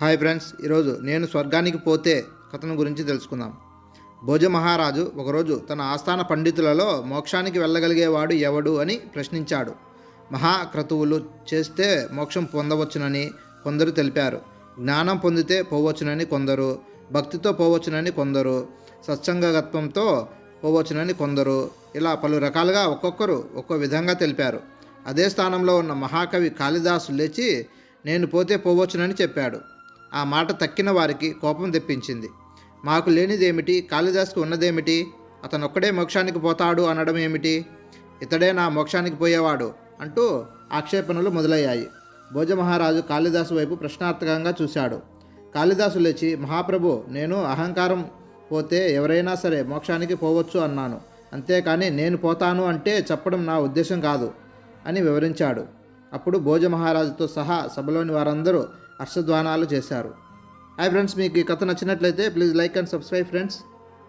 Hi friends ఈరోజు నేను స్వర్గానికి పోతే కథను గురించి తెలుసుకుందాం. భోజ మహారాజు ఒకరోజు తన ఆస్థాన పండితులలో మోక్షానికి వెళ్ళగలిగేవాడు ఎవడు అని ప్రశ్నించాడు. మహాక్రతువులు చేస్తే మోక్షం పొందవచ్చునని కొందరు తెలిపారు. జ్ఞానం పొందితే పోవచ్చునని కొందరు భక్తితో పోవచ్చునని కొందరు సత్సంగత్వంతో పోవచ్చునని కొందరు ఇలా పలు రకాలుగా ఒక్కొక్కరు ఒక్కో విధంగా తెలిపారు. అదే స్థానంలో ఉన్న మహాకవి కాళిదాసు లేచి నేను పోతే పోవచ్చునని చెప్పాడు. ఆ మాట తక్కిన వారికి కోపం తెప్పించింది. మాకు లేనిదేమిటి? కాళిదాసుకు ఉన్నదేమిటి? అతనొక్కడే మోక్షానికి పోతాడు అనడం ఏమిటి? ఇతడే నా మోక్షానికి పోయేవాడు అంటూ ఆక్షేపణలు మొదలయ్యాయి. భోజమహారాజు కాళిదాసు వైపు ప్రశ్నార్థకంగా చూశాడు. కాళిదాసు లేచి మహాప్రభు నేను అహంకారం పోతే ఎవరైనా సరే మోక్షానికి పోవచ్చు అన్నాను. అంతేకాని నేను పోతాను అంటే చెప్పడం నా ఉద్దేశం కాదు అని వివరించాడు. అప్పుడు భోజమహారాజుతో సహా సభలోని వారందరూ హర్షధ్వానాలు చేశారు. హాయ్ ఫ్రెండ్స్ మీకు ఈ కథ నచ్చినట్లయితే please like and subscribe friends.